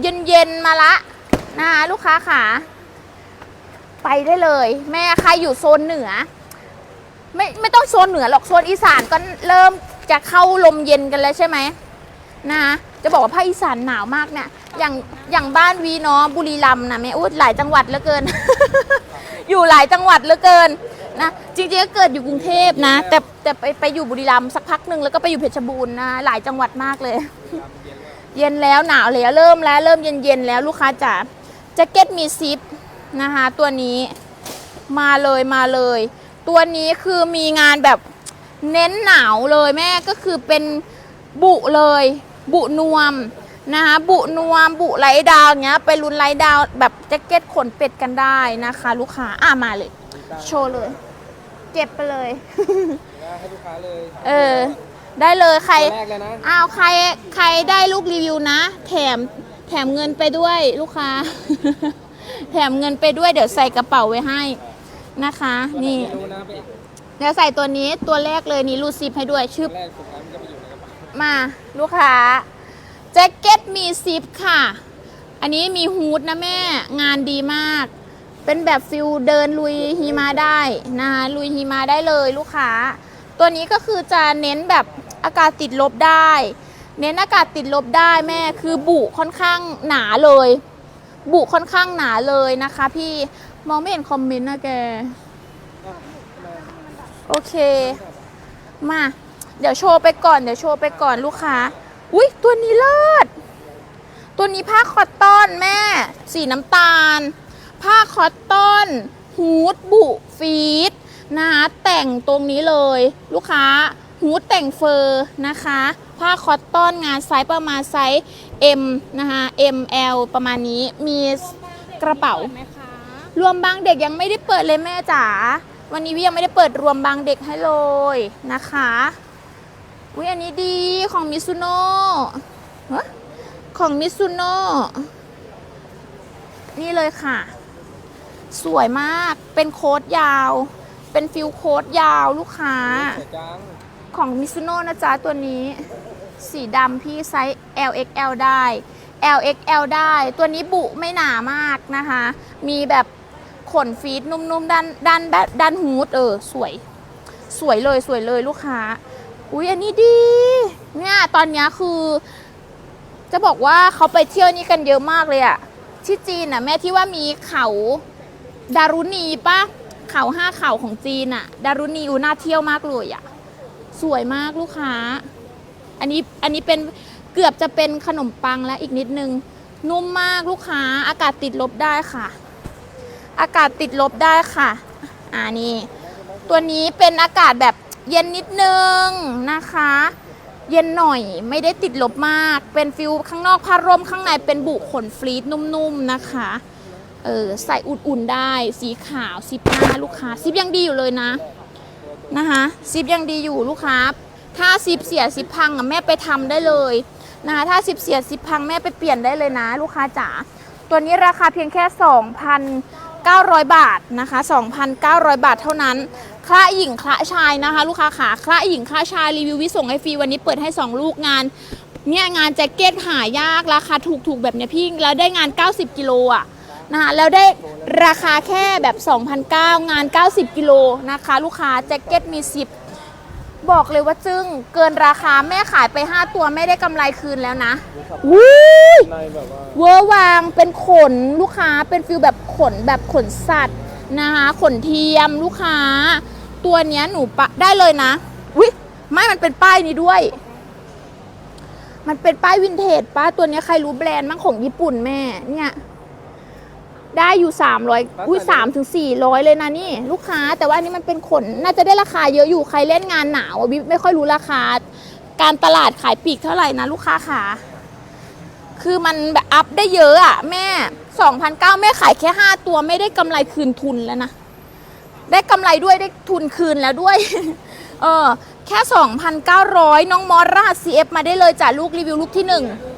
เย็นๆมาละนะคะลูกค้าขาไปได้เลย แม่ใครอยู่โซนเหนือ ไม่ไม่ต้องโซนเหนือหรอกโซนอีสานก็เริ่มจะเข้าลมเย็นกันแล้วใช่ไหมนะคะจะบอกว่าภาคอีสานหนาวมากเนี่ยอย่างอย่างบ้านวีเนาะบุรีรัมย์นะแม่อุ้หลายจังหวัดเหลือเกิน อยู่หลายจังหวัดเหลือเกินนะจริงๆก็เกิดอยู่กรุงเทพนะ แต่แต่ไปไปอยู่บุรีรัมย์สักพักหนึ่งแล้วก็ไปอยู่เพชรบูรณ์นะหลายจังหวัดมากเลย เย็นแล้วหนาวแล้วเริ่มแล้วเริ่มเย็นเย็นๆแล้วลูกค้าจ๋าแจ็คเก็ตมีซิปนะคะตัวนี้มาเลยมาเลย ตัวนี้คือมีงานแบบเน้นหนาวเลยแม่ก็คือเป็นบุเลย บุนวมนะคะบุนวมบุไลท์ดาวเงี้ยไปรุนไลท์ดาวแบบแจ็คเก็ตขนเป็ดกันได้นะคะ ลูกค้าอะมาเลย โชว์เลย เก็บไปเลยให้ลูกค้าเลย เออ ได้เลยใครตัวแรกเลยนะ อ้าวใครใครได้ลูกรีวิวนะ แถมแถมเงินไปด้วยลูกค้า แถมเงินไปด้วยเดี๋ยวใส่กระเป๋าไว้ให้นะคะ นี่ไม่รู้นะไปเดี๋ยวใส่ตัวนี้ตัวแรกเลยนี่รูดซิปให้ด้วยชื่อแรกสุดท้ายมันจะไปอยู่ในกระเป๋ามาลูกค้าแจ็คเก็ตมีซิปค่ะ อันนี้มีฮูดนะแม่งานดีมาก เป็นแบบฟิลเดินลุยหิมะได้นะคะลุยหิมะได้เลยลูกค้า ตัวนี้ก็คือจะเน้นแบบอากาศติดลบได้ เน้นอากาศติดลบได้แม่คือบุค่อนข้างหนาเลย บุค่อนข้างหนาเลยนะคะ พี่มองไม่เห็นคอมเมนต์นะแก โอเค มา เดี๋ยวโชว์ไปก่อน เดี๋ยวโชว์ไปก่อนลูกค้า อุ้ยตัวนี้เลิศ ตัวนี้ผ้าคอตตอนแม่ สีน้ำตาล ผ้าคอตตอน ฮูดบุฟีด นะคะแต่งตรงนี้เลย ลูกค้าฮูดแต่งเฟอร์นะคะ ผ้าคอตตอนงานไซส์ประมาณไซส์ M นะคะ ML ประมาณนี้มีกระเป๋าไหมคะรวมบางเด็กยังไม่ได้เปิดเลยแม่จ๋าวันนี้วิยังไม่ได้เปิดรวมบางเด็กให้เลยนะคะวิอันนี้ดีของมิซุโน่ฮะของมิซุโน่นี่เลยค่ะ สวยมากเป็นโค้ดยาว เป็นฟิลโค้ดยาวลูกค้าสวยจังของมิซุโน่นะจ๊ะตัวนี้ สีดำพี่ไซส์ LXL ได้ LXL ได้ ตัวนี้บุไม่หนามากนะคะ มีแบบขนฟีดนุ่มๆด้านด้านด้านด้านฮูดเออ สวย สวยเลยสวยเลยลูกค้า อุ๊ยอันนี้ดี เนี่ยตอนเนี้ยคือ จะบอกว่าเขาไปเที่ยวนี่กันเยอะมากเลยอะที่จีนอะแม่ที่ว่ามีเขาดารุณีปะ เขาห้าเขาของจีนอะดารุณีอูน่าเที่ยวมากเลยอะสวยมากลูกค้า อันนี้อันนี้เป็นเกือบจะเป็นขนมปังแล้วอีกนิดนึง นุ่มมากลูกค้า อากาศติดลบได้ค่ะ อากาศติดลบได้ค่ะ อ่านี่ ตัวนี้เป็นอากาศแบบเย็นนิดนึงนะคะ เย็นหน่อยไม่ได้ติดลบมาก เป็นฟิลข้างนอกผ้าร่มข้างในเป็นบุขนฟรีดนุ่มๆนะคะ เออใส่อุ่นๆได้ สีขาวซิปหน้าลูกค้าซิปยังดีอยู่เลยนะนะคะซิปยังดีอยู่ลูกค้า ถ้าซิปเสียซิปพังอะแม่ไปทำได้เลยนะคะถ้าซิปเสียซิปพังแม่ไปเปลี่ยนได้เลยนะ ลูกค้าจ๋าตัวนี้ราคาเพียงแค่ 2,900 บาทนะคะ 2,900 บาทเท่านั้นคละหญิงคละชายนะคะ ลูกค้าขาคละหญิงคละชายรีวิววิส่งให้ฟรีวันนี้เปิดให้ 2 ลูกงานเนี่ยงานแจ็คเก็ตหายากราคาถูกๆแบบเนี้ยพี่แล้วได้งาน 90 กิโลอะ นะคะแล้วได้ราคาแค่แบบ 2,009งาน 90 กิโลนะคะ ลูกค้าแจ็คเก็ตมี 10 บอกเลยว่าจึ้งเกินราคาแม่ขายไป 5 ตัวไม่ได้กำไรคืนแล้วนะวู้ยในแบบว่าเวอร์วางเป็นขนลูกค้าเป็นฟิลแบบขนแบบขนสัตว์นะคะขนเทียมลูกค้า ตัวเนี้ยหนูปะได้เลยนะวิไม่มันเป็นป้ายนี้ด้วย มันเป็นป้ายวินเทจป้าตัวเนี้ยใครรู้แบรนด์มั่งของญี่ปุ่นแม่เนี่ย ได้อยู่ 300 อุ้ยสามถึงสี่ร้อยเลยนะนี่ ลูกค้าแต่ว่าอันนี้มันเป็นขนน่าจะได้ราคาเยอะอยู่ใครเล่นงานหนาวอะบิ๊ไม่ค่อยรู้ราคา การตลาดขายปลีกเท่าไหร่นะลูกค้าขาคือมันแบบอัพได้เยอะอะแม่2,009แม่ขายแค่5ตัวไม่ได้กำไรคืนทุนแล้วนะ ได้กำไรด้วยได้ทุนคืนแล้วด้วย เออแค่ 2,900 น้องมอสรหัส CF มาได้เลยจ้ะลูกรีวิวลูกที่1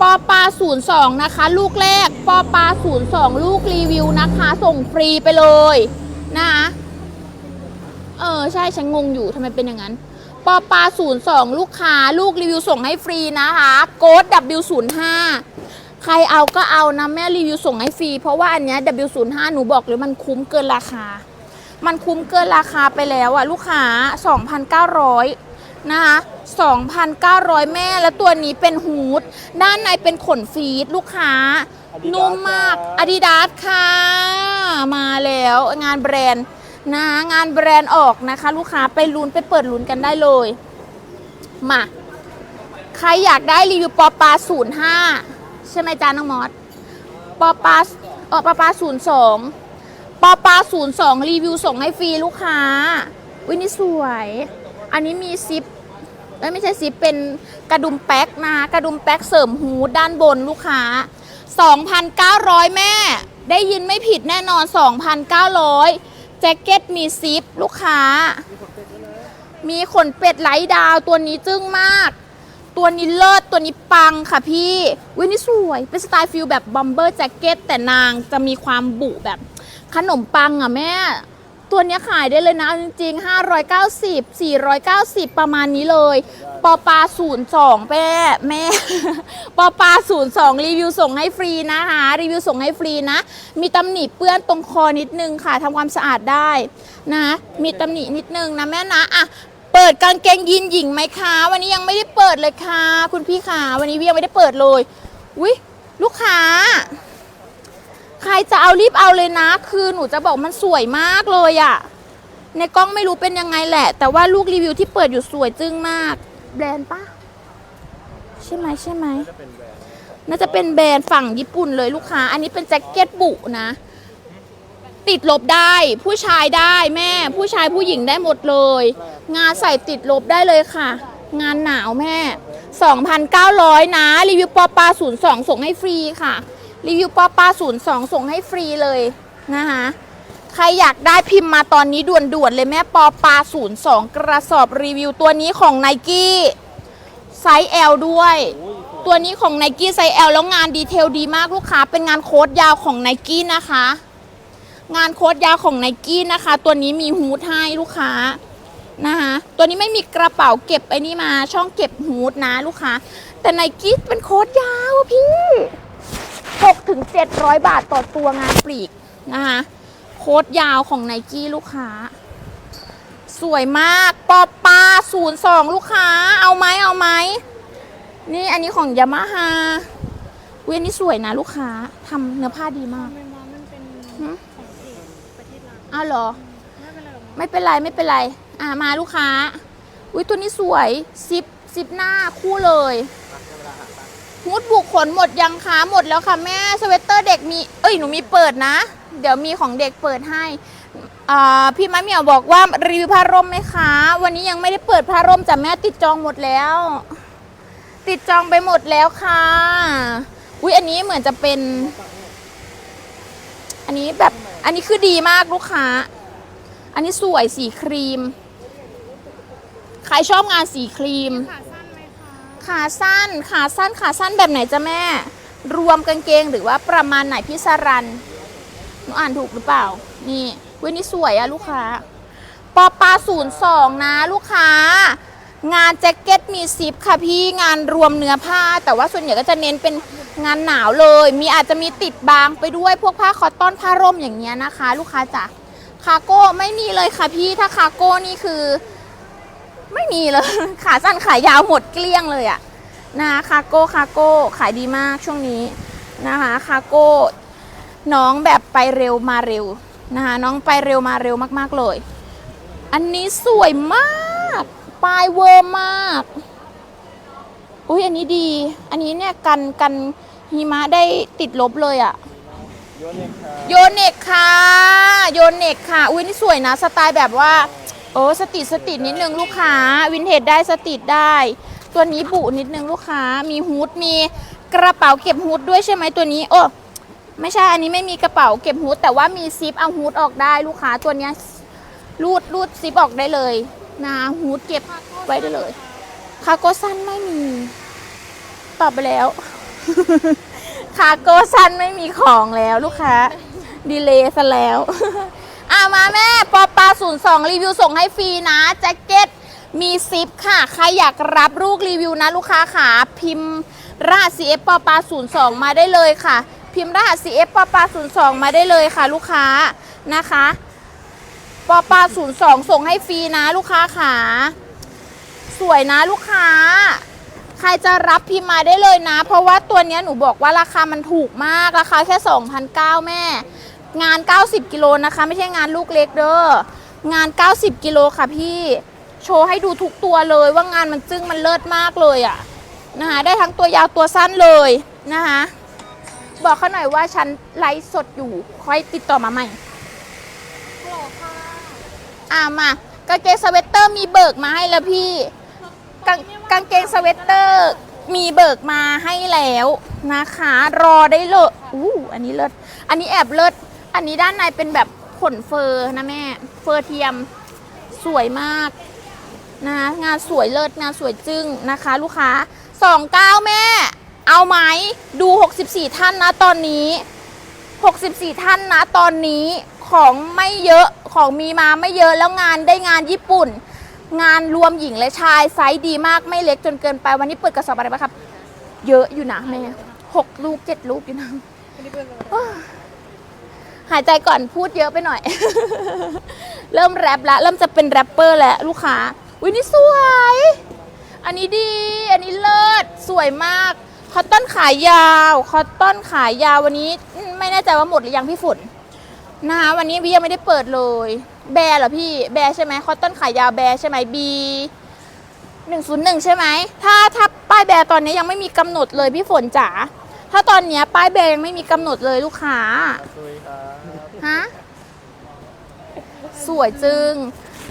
ปอปลา02 นะคะ ลูกแรกปอปลา02 ลูกรีวิวนะคะ ส่งฟรีไปเลยนะคะเออใช่ฉันงงอยู่ทำไมเป็นอย่างนั้นปอปลา02 ลูกค้า ลูกรีวิวส่งให้ฟรีนะคะโกด W05 ใครเอาก็เอานะแม่รีวิวส่งให้ฟรี เพราะว่าอันเนี้ย W05 หนูบอกเลยมันคุ้มเกินราคา มันคุ้มเกินราคาไปแล้วอะลูกค้า 2,900 นะคะ 2,900 แม่แล้วตัวนี้เป็นฮูดด้านในเป็นขนฟีดลูกค้า Adidas นุ่มมากครับ อาดิดาสค่ะ มาแล้วงานแบรนด์นะงานแบรนด์ออกนะคะ ลูกค้าไปลุ้นไปเปิดลุ้นกันได้เลย มา ใครอยากได้รีวิวปอปลา05 ใช่ไหมจ้าน้องมอสปอปลาเออปอปลา02ปอปลา02 รีวิวส่งให้ฟรีลูกค้าวินี่สวย อันนี้มีซิป เอ้ยไม่ใช่ซิปเป็นกระดุมแป๊กนะกระดุมแป๊กเสริมฮูดด้านบนลูกค้า 2,900 แม่ ได้ยินไม่ผิดแน่นอน 2,900 แจ็คเก็ตมีซิปลูกค้า มีขนเป็ดไหลดาวตัวนี้จึ้งมาก ตัวนี้เลิศตัวนี้ปังค่ะพี่วินี่สวย เป็นสไตล์ฟิลแบบบอมเบอร์แจ็คเก็ตแต่นางจะมีความบุแบบขนมปังอะแม่ ตัวนี้ขายได้เลยนะเอาจริงๆ 590 490 ประมาณนี้เลยปอปลา02แม่แม่ปอปลา02 รีวิวส่งให้ฟรีนะคะ รีวิวส่งให้ฟรีนะ มีตำหนิเปื้อนตรงคอนิดนึงค่ะทำความสะอาดได้นะ มีตำหนินิดนึงนะแม่นะอะเปิดกางเกงยีนหญิงไหมคะ วันนี้ยังไม่ได้เปิดเลยค่ะ คุณพี่ค่ะวันนี้ยังไม่ได้เปิดเลยวิลูกค้า ใครจะเอารีบเอาเลยนะ คือหนูจะบอกมันสวยมากเลยอะในกล้องไม่รู้เป็นยังไงแหละ แต่ว่าลูกรีวิวที่เปิดอยู่สวยจึ้งมาก แบรนด์ปะใช่ไหมใช่ไหมน่าจะเป็นแบรนด์ฝั่งญี่ปุ่นเลยลูกค้า อันนี้เป็นแจ็คเก็ตบุนะ ติดลบได้ ผู้ชายได้แม่ ผู้ชายผู้หญิงได้หมดเลย งานใส่ติดลบได้เลยค่ะ งานหนาวแม่ 2,900 นะ รีวิวปอปลา02 ส่งให้ฟรีค่ะ รีวิวปอปลา02ส่งให้ฟรีเลยนะคะใครอยากได้พิมพ์มาตอนนี้ด่วนๆเลยแม่ปอปลา02กระสอบรีวิวตัวนี้ของไนกี้ไซส์ L ด้วย ตัวนี้ของไนกี้ไซส์ L แล้วงานดีเทลดีมากลูกค้า เป็นงานโค้ดยาวของไนกี้นะคะ งานโค้ดยาวของไนกี้นะคะ ตัวนี้มีฮูดให้ลูกค้านะคะตัวนี้ไม่มีกระเป๋าเก็บไอ้นี่มาช่องเก็บฮูดนะลูกค้า แต่ไนกี้เป็นโค้ดยาวอะพี่ 6ถึง700 บาทต่อตัวงานปลีกนะคะโค้ดยาวของไนกี้ลูกค้า สวยมากปอปา02 ลูกค้า เอาไหมเอาไหมนี่อันนี้ของยามาฮ่าเวยอันนี้สวยนะลูกค้าทำเนื้อผ้าดีมากเป็นว่ามันเป็นหืมของเพจประเทศลาวอ้าวเหรอไม่เป็นไรหรอกมั้งไม่เป็นไรไม่เป็นไร อ่ามาลูกค้า อุ้ยตัวนี้สวยซิปซิปหน้าคู่เลย ฮูดบุกขนหมดยังคะหมดแล้วค่ะแม่สเวตเตอร์เด็กมีเอ้ยหนูมีเปิดนะ เดี๋ยวมีของเด็กเปิดให้พี่มะเหมียวบอกว่ารีวิวผ้าร่มไหมคะ วันนี้ยังไม่ได้เปิดผ้าร่มแต่แม่ติดจองหมดแล้ว ติดจองไปหมดแล้วค่ะ อุ้ยอันนี้เหมือนจะเป็น อันนี้แบบอันนี้คือดีมากลูกค้า อันนี้สวยสีครีม ใครชอบงานสีครีม ขาสั้น ขาสั้น ขาสั้นแบบไหนจ้ะแม่ รวมกางเกงหรือว่าประมาณไหนพี่สรันหนูอ่านถูกหรือเปล่า นี่เว้ยนี่สวยอะลูกค้า ปอปาศูนย์สองนะลูกค้า งานแจ็คเก็ตมีซิปค่ะพี่งานรวมเนื้อผ้า แต่ว่าส่วนใหญ่ก็จะเน้นเป็นงานหนาวเลย มีอาจจะมีติดบางไปด้วยพวกผ้าคอตตอนผ้าร่มอย่างเงี้ยนะคะ ลูกค้าจ๋าคาโก้ไม่มีเลยค่ะพี่ถ้าคาโก้นี่คือ ไม่มีเลย ขาสั้นขายาวหมดเกลี้ยงเลยอะนะคะคาโก้คาโก้ขายดีมากช่วงนี้นะคะคาโก้น้องแบบไปเร็วมาเร็วนะคะน้องไปเร็วมาเร็วมาก ๆ เลย อันนี้สวยมากปลายเวอร์มากอุ้ยอันนี้ดี อันนี้เนี่ยกันกันหิมะได้ติดลบเลยอะโยนเองครับโยเนกค่ะโยเนกค่ะอุ้ยนี่สวยนะสไตล์แบบว่า โอ้สติดสติดนิดนึงลูกค้า วินเทจได้สติดได้ ตัวนี้บุนิดนึงลูกค้ามีฮูดมีกระเป๋าเก็บฮูดด้วยใช่ไหมตัวนี้ โอ้ไม่ใช่อันนี้ไม่มีกระเป๋าเก็บฮูดแต่ว่ามีซิปเอาฮูดออกได้ลูกค้าตัวนี้รูดรูดซิปออกได้เลยนะฮูดเก็บไว้ได้เลยคาโก้สั้นไม่มี ตอบไปแล้วคาโก้สั้นไม่มีของแล้วลูกค้าดีเลยซะแล้วอ่ามาแม่ปอ ศูนย์สองรีวิวส่งให้ฟรีนะแจ็คเก็ตมีซิปค่ะ ใครอยากรับลูกรีวิวนะลูกค้าขาพิมพ์รหัส CF ปอปา02 มาได้เลยค่ะ พิมพ์รหัส CF ปอปา02 มาได้เลยค่ะ ลูกค้านะคะปอปา02 ส่งให้ฟรีนะลูกค้าขาสวยนะลูกค้า ใครจะรับพิมพ์มาได้เลยนะ เพราะว่าตัวนี้หนูบอกว่าราคามันถูกมากราคาแค่2,009แม่ งาน 90 กิโลนะคะ ไม่ใช่งานลูกเล็กเด้อ งาน 90 กิโลค่ะพี่ โชว์ให้ดูทุกตัวเลยว่างานมันจึ้งมันเลิศมากเลยอะ่ะนะคะได้ทั้งตัวยาวตัวสั้นเลยนะคะบอกเขาหน่อยว่าฉันไลฟ์สดอยู่ค่อยติดต่อมาใหม่ฮัลโหลค่ะอ่ามากางเกงสเวตเตอร์มีเบิกมาให้แล้วพี่กางกางเกงสเวตเตอร์มีเบิกมาให้แล้วนะคะ รอได้เลยอู้อันนี้เลิศอันนี้แอบเลิศอันนี้ด้านในเป็นแบบ ขนเฟอร์นะแม่ เฟอร์เทียมสวยมากนะคะงานสวยเลิศงานสวยจึ้งนะคะ ลูกค้า29แม่ เอาไหมดู 64 ท่านนะตอนนี้ 64 ท่านนะตอนนี้ของไม่เยอะของมีมาไม่เยอะแล้วงานได้งานญี่ปุ่น งานรวมหญิงและชายไซส์ดีมากไม่เล็กจนเกินไปวันนี้เปิดกระสอบอะไรบ้างครับ เยอะอยู่นะแม่หกลูกเจ็ดลูกอยู่นะ หายใจก่อนพูดเยอะไปหน่อย เริ่มแรปแล้วเริ่มจะเป็นแรปเปอร์แล้วลูกค้าอุ้ยนี่สวย อันนี้ดี อันนี้เลิศสวยมาก คอตตอนขายยาว คอตตอนขายยาววันนี้ ไม่แน่ใจว่าหมดหรือยังพี่ฝนนะคะวันนี้วิยังไม่ได้เปิดเลย แบร์เหรอพี่ แบร์ใช่ไหมคอตตอนขายยาวแบร์ใช่ไหมบีหนึ่งศูนย์หนึ่งใช่ไหมถ้าถ้าป้ายแบร์ตอนนี้ยังไม่มีกำหนดเลยพี่ฝนจ๋าถ้าตอนนี้ป้ายแบร์ยังไม่มีกำหนดเลยลูกค้าสวัสดีครับ ฮะ สวยจึง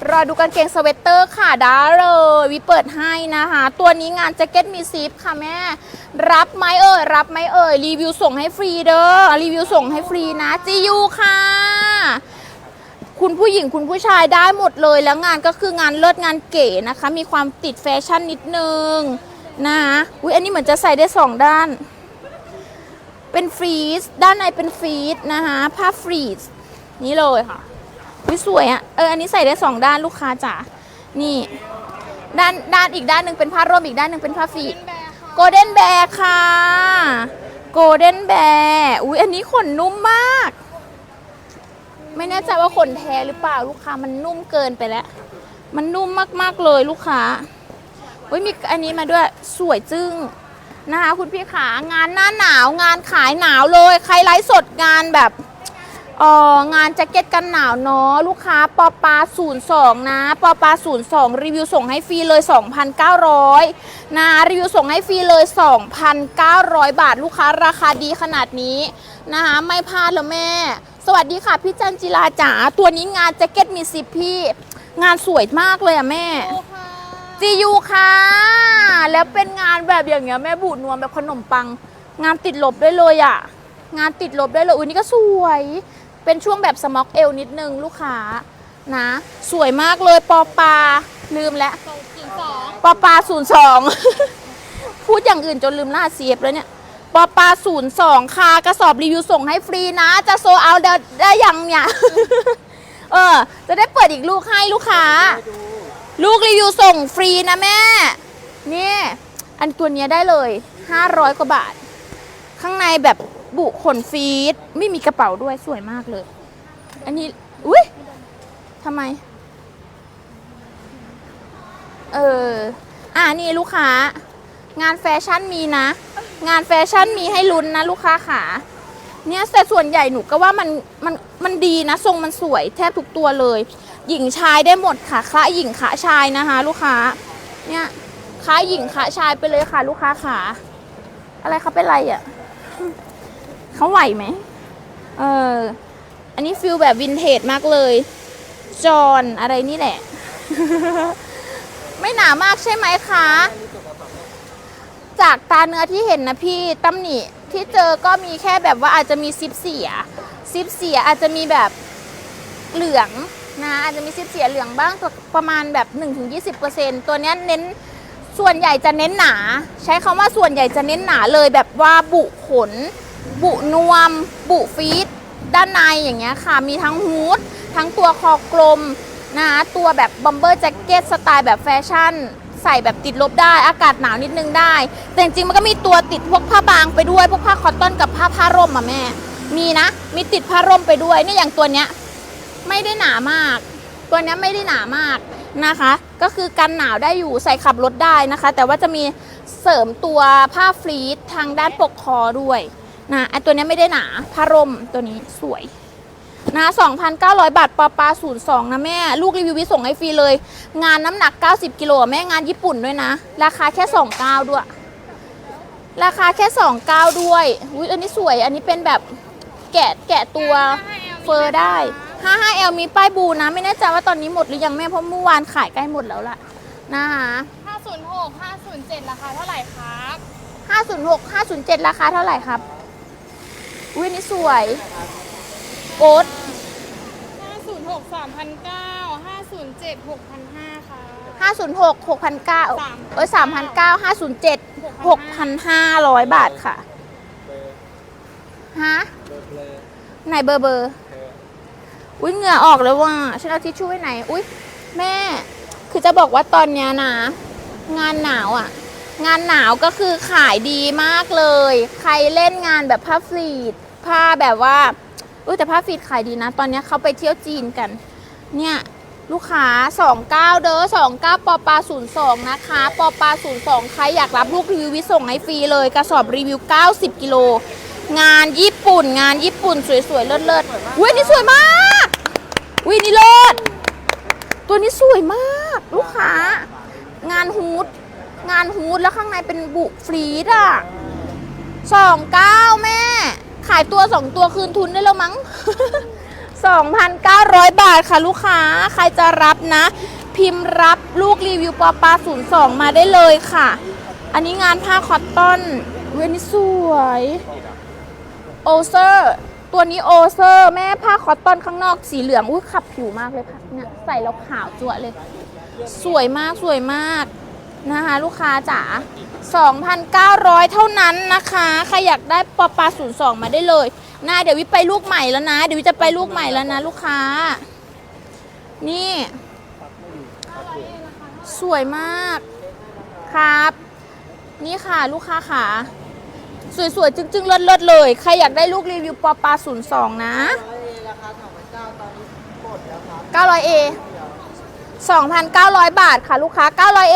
รอดูกางเกงสเวตเตอร์ค่ะด้าเลยวิเปิดให้นะคะ ตัวนี้งานแจ็คเก็ตมีซิปค่ะแม่ รับไหมเอ่ยรับไหมเอ่ยรีวิวส่งให้ฟรีเด้อรีวิวส่งให้ฟรีนะจียูค่ะคุณผู้หญิงคุณผู้ชายได้หมดเลยแล้วงานก็คืองานเลิศงานเก๋นะคะ มีความติดแฟชั่นนิดนึงนะคะอุ้ยอันนี้เหมือนจะใส่ได้สองด้าน เป็นฟรีซด้านในเป็นฟรีซนะคะผ้าฟรีซนี่เลยค่ะวิสวยอะ่ะเอออันนี้ใส่ได้สองด้านลูกค้าจ๋านี่ ด้านด้านอีกด้านหนึ่งเป็นผ้าร่มอีกด้านหนึ่งเป็นผ้าฟรีซเป็นแบร์ค่ะโกลเด้นแบร์ค่ะโกลเด้นแบร์อุ้ยอันนี้ขนนุ่มมาก ไม่แน่ใจว่าขนแท้หรือเปล่าลูกค้ามันนุ่มเกินไปแล้ว มันนุ่มมากๆเลยลูกค้าอุ้ยมีอันนี้มาด้วยสวยจึ้ง นะคะคุณพี่ขางานหน้าหนาวงานขายหนาวเลย ใครไลฟ์สดงานแบบเอองานแจ็คเก็ตกันหนาวเนาะลูกค้าปอปา02 นะปอปา02 รีวิวส่งให้ฟรีเลย 2,900 นะ รีวิวส่งให้ฟรีเลย 2,900 บาท ลูกค้าราคาดีขนาดนี้นะคะไม่พลาดแล้วแม่ สวัสดีค่ะ พี่จันจิลาจ๋าตัวนี้งานแจ็คเก็ตมีสิบพี่ งานสวยมากเลยอะแม่ จียูค่ะ แล้วเป็นงานแบบอย่างเงี้ยแม่บูดนวมแบบขนมปัง งานติดลบได้เลยอะ่ะ งานติดลบได้เลยอุ้ยนี่ก็สวย เป็นช่วงแบบสม็อกเอลนิดนึงลูกค้านะ สวยมากเลยปอปาลืมแล้วส่งถึงสองปอปาศูนย์สองพูดอย่างอื่นจนลืมล่าเสียบแล้วเนี่ยปอปาศูนย์สองค่ะกระสอบรีวิวส่งให้ฟรีนะ จะโซเอาได้ได้ยังเนี่ย เออ จะได้เปิดอีกลูกให้ลูกค้า ลูกรีวิวส่งฟรีนะแม่ นี่ อันตัวเนี้ยได้เลย 500 กว่าบาท ข้างในแบบบุขนฟีด ไม่มีกระเป๋าด้วยสวยมากเลย อันนี้ อุ้ยทำไม เออ อ่านี่ลูกค้า งานแฟชั่นมีนะ งานแฟชั่นมีให้ลุ้นนะลูกค้าขาเนี่ยแต่ส่วนใหญ่หนูก็ว่ามันมันมันดีนะ ทรงมันสวยแทบทุกตัวเลย หญิงชายได้หมดค่ะคละหญิงคละชายนะคะ ลูกค้า เนี่ยคละหญิงคละชายไปเลยค่ะ ลูกค้าขาอะไรเขาเป็นไรอะ่ะเขาไหวไหมเอออันนี้ฟิลแบบวินเทจมากเลย จอนอะไรนี่แหละ ไม่หนามากใช่ไหมคะ จากตาเนื้อที่เห็นนะพี่ตำหนิที่เจอก็มีแค่แบบว่าอาจจะมีซิปเสีย ซิปเสียอาจจะมีแบบเหลือง นะอาจจะมีซิปเสียเหลืองบ้างตัวประมาณแบบ 1-20%ตัวนี้เน้นส่วนใหญ่จะเน้นหนา ใช้คำว่าส่วนใหญ่จะเน้นหนาเลยแบบว่าบุขน บุนวม บุฟีดด้านในอย่างเงี้ยค่ะ มีทั้งฮูดทั้งตัวคอกลมนะตัวแบบบอมเบอร์แจ็คเก็ตสไตล์แบบแฟชั่น ใส่แบบติดลบได้อากาศหนาวนิดนึงได้ แต่จริงๆมันก็มีตัวติดพวกผ้าบางไปด้วย พวกผ้าคอตตอนกับผ้าผ้าร่มอะแม่ มีนะ มีติดผ้าร่มไปด้วยนี่อย่างตัวเนี้ย ไม่ได้หนามาก ตัวนี้ไม่ได้หนามากนะคะ ก็คือกันหนาวได้อยู่ใส่ขับรถได้นะคะ แต่ว่าจะมีเสริมตัวผ้าฟรีดทางด้านปกคอด้วยนะไอตัวนี้ไม่ได้หนาผ้าร่มตัวนี้สวยนะ2,900 บาทปอปลา02 นะแม่ ลูกรีวิววิส่งให้ฟรีเลย งานน้ำหนัก 90 กิโลแม่งานญี่ปุ่นด้วยนะ ราคาแค่ 29 ด้วย ราคาแค่ 29 ด้วยอุ้ยอันนี้สวย อันนี้เป็นแบบแกะแกะตัวเฟอร์ได้ 55L มีป้ายบูนะ ไม่แน่ใจว่าตอนนี้หมดหรือยังแม่เพราะเมื่อวานขายใกล้หมดแล้วล่ะนะคะ506 507 ราคาเท่าไหร่ครับ506 507 ราคาเท่าไหร่ครับอุ้ยอันนี่สวยโกด506 3,900 507 6,500ค่ะ506 6,900เอ้ย3,900 507 6,500 บาทค่ะฮะเบอร์เพลย์ไหนเบอร์เบอร์เอุ้ยเหงื่อออกแล้วว่ะฉันเอาทิชชู่ไว้ไหน อุ้ยแม่ คือจะบอกว่าตอนเนี้ยนะ งานหนาวอะ่ะ งานหนาวก็คือขายดีมากเลย ใครเล่นงานแบบผ้าฟรีดผ้าแบบว่าอุ้ยแต่ผ้าฟรีดขายดีนะ ตอนเนี้ยเขาไปเที่ยวจีนกัน เนี่ยลูกค้า 29 เด้อ29ปอปา02 นะคะปอปา02 ใครอยากรับลูกรีวิววิส่งให้ฟรีเลยกระสอบรีวิว 90 กิโล งานญี่ปุ่น งานญี่ปุ่นสวยๆ เลิศๆอุ้ยนี่สวยมาก อุ้ยอันนี่เลิศตัวนี้สวยมาก ลูกค้า งานฮูดงานฮูดแล้วข้างในเป็นบุฟรีดอะสองเก้าแม่ ขายตัวสองตัวคืนทุนได้แล้วมั้ง2,900บาทค่ะลูกค้า ใครจะรับนะ พิมพ์รับลูกรีวิวปอปา02มาได้เลยค่ะ อันนี้งานผ้าคอตตอน เวนนี่สวย โอเซอร์ ตัวนี้โอเซอร์แม่ผ้าคอตตอนข้างนอกสีเหลืองอุ้ยขับผิวมากเลยค่ะเนี่ยใส่แล้วขาวจั่วเลย สวยมากสวยมากนะคะ ลูกค้าจ๋า2,900 เท่านั้นนะคะ ใครอยากได้ปอปา02 มาได้เลยนะเดี๋ยววิไปลูกใหม่แล้วนะ เดี๋ยววิจะไปลูกใหม่แล้วนะ ลูกค้า นี่ สวยมากครับ นี่ค่ะลูกค้าค่ะ สวยๆ จึงๆเลิศๆเลย ใครอยากได้ลูกรีวิวปอปลา02 นะ 900A 2,900 บาทค่ะลูกค้า 900A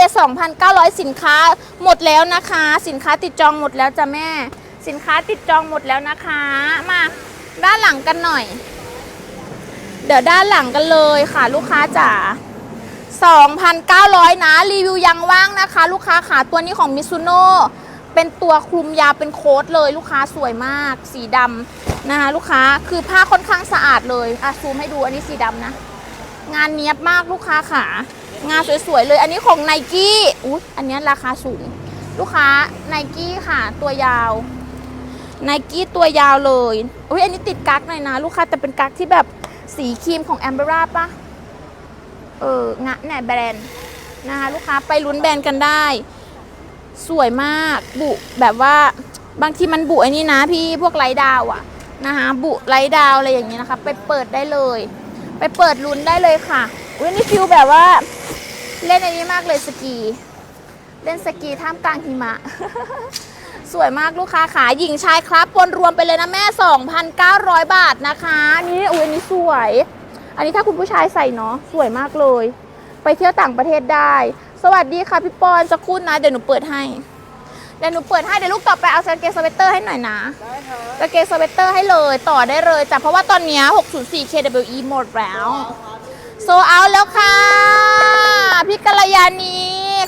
2,900 สินค้าหมดแล้วนะคะ สินค้าติดจองหมดแล้วจ้ะแม่ สินค้าติดจองหมดแล้วนะคะ มาด้านหลังกันหน่อย เดี๋ยวด้านหลังกันเลยค่ะลูกค้าจ๋า2,900 นะ รีวิวยังว่างนะคะ ลูกค้าขาตัวนี้ของมิซูโน่ เป็นตัวคลุมยาวเป็นโค้ทเลยลูกค้าสวยมาก สีดำนะคะลูกค้าคือผ้าค่อนข้างสะอาดเลยอะซูมให้ดูอันนี้สีดำนะ งานเนี้ยบมากลูกค้าขางานสวยๆเลย อันนี้ของไนกี้อุ๊ยอันเนี้ยราคาสูง ลูกค้าไนกี้ค่ะ ตัวยาวไนกี้ตัวยาวเลยอุ้ยอันนี้ติดกั๊กหน่อยนะ ลูกค้าแต่เป็นกั๊กที่แบบสีครีมของแอมเบร่าปะเอองะเนี่ยแบรนด์นะคะลูกค้าไปลุ้นแบรนด์กันได้ สวยมากบุแบบว่าบางทีมันบุไอ้นี่นะพี่พวกไรดาวอะนะคะบุไรดาวอะไรอย่างเงี้นะคะ ไปเปิดได้เลย ไปเปิดลุ้นได้เลยค่ะอุ้ยนี่ฟิลแบบว่า เล่นอันนี้มากเลยสกี เล่นสกีท่ามกลางหิมะ สวยมากลูกค้าขาหญิงชายครับวนรวมไปเลยนะแม่ 2,900 บาทนะคะนี่อุ้ยอันนี้สวย อันนี้ถ้าคุณผู้ชายใส่เนาะสวยมากเลย ไปเที่ยวต่างประเทศได้ สวัสดีค่ะพี่ปอนจะคุณนะเดี๋ยวหนูเปิดให้ เดี๋ยวหนูเปิดให้เดี๋ยวลูกต่อไปเอากางเกงสเวตเตอร์ให้หน่อยนะได้ครับกางเกงสเวตเตอร์ให้เลยต่อได้เลยจ้ะเพราะว่าตอนเนี้ย604 KWE หมดแล้วโซเอาแล้วค่ะพี่กัลยานี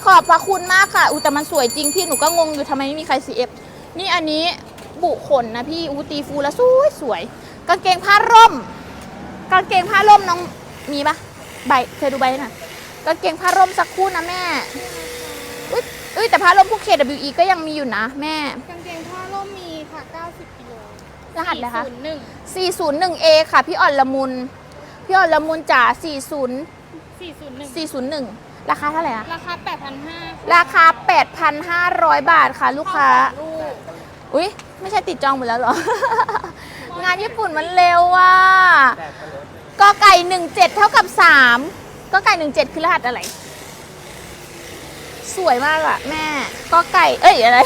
ขอบพระคุณมากค่ะอูแต่มันสวยจริงพี่หนูก็งงอยู่ทำไมไม่มีใคร CF นี่อันนี้บุขนนะพี่อูตีฟูแล้วสวยสวยกางเกงผ้าร่ม กางเกงผ้าร่มน้องมีปะใบเคยดูใบหน่อย กางเกงผ้าร่มสักคู่นะแม่อุ้ยอุ้ยแต่ผ้าร่มพวก KWE ก็ยังมีอยู่นะแม่ กางเกงผ้าร่มมีค่ะ 90กิโลรหัสอะไรคะ401 401A ค่ะ พี่อ่อนละมุน พี่อ่อนละมุนจ๋า40 401 401 ราคาเท่าไหร่อะราคา 8,500ราคา 8,500 บาทค่ะลูกค้า ลูกอุ๊ยไม่ใช่ติดจองหมดแล้วเหรอ งานญี่ปุ่นมันเร็วว่ะแดดก็ลดกอไก่ 17 เท่ากับ 3 ก็ไก่หนึ่งเจ็ดคือรหัสอะไร สวยมากอะแม่ ก็ไก่ เอ้ยอะไร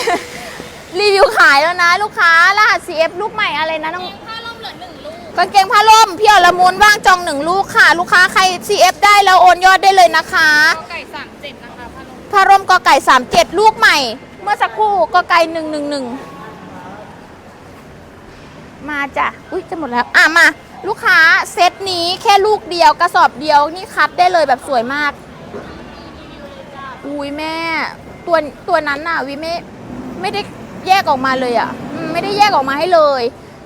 รีวิวขายแล้วนะ ลูกค้ารหัส CF ลูกใหม่อะไรนะน้องเพียงผ้าล่มเหลือหนึ่งลูก กางเกงผ้าล่มพี่อรมูลว่างจองหนึ่งลูกค่ะ ลูกค้าใคร CF ได้แล้วโอนยอดได้เลยนะคะก็ไก่สามเจ็ดนะคะผ้าล่มผ้าร่มกอไก่สามเจ็ดลูกใหม่ เมื่อสักครู่กอไก่หนึ่งหนึ่งหนึ่งมาจ้ะอุ้ยจะหมดแล้ว อะมา ลูกค้าเซตนี้แค่ลูกเดียวกระสอบเดียวนี่คัดได้เลยแบบสวยมาก อุ้ยแม่ ตัวตัวนั้นน่ะวิไม่ไม่ได้แยกออกมาเลยอะไม่ได้แยกออกมาให้เลย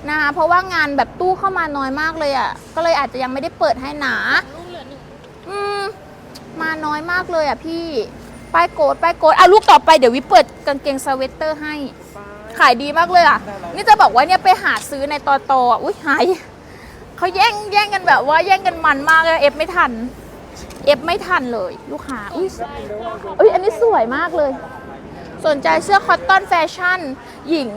นะคะเพราะว่างานแบบตู้เข้ามาน้อยมากเลยอะ ก็เลยอาจจะยังไม่ได้เปิดให้หนาอืมมาน้อยมากเลยอะพี่ป้ายโกดป้ายโกดอะลูกต่อไปเดี๋ยววิเปิดกางเกงสเวตเตอร์ให้ ขายดีมากเลยอะ นี่จะบอกว่าเนี่ยไปหาซื้อในตอตออะอุ้ยหาย เขาแย่งแย่งกันแบบว่าแย่งกันมันมากเลยเอฟไม่ทัน เอฟไม่ทันเลย ลูกค้าอุ้ยอุ้ยอันนี้สวยมากเลย สนใจเสื้อคอตตอนแฟชั่นหญิง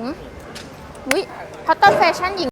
อุ้ยคอตตอนแฟชั่นหญิง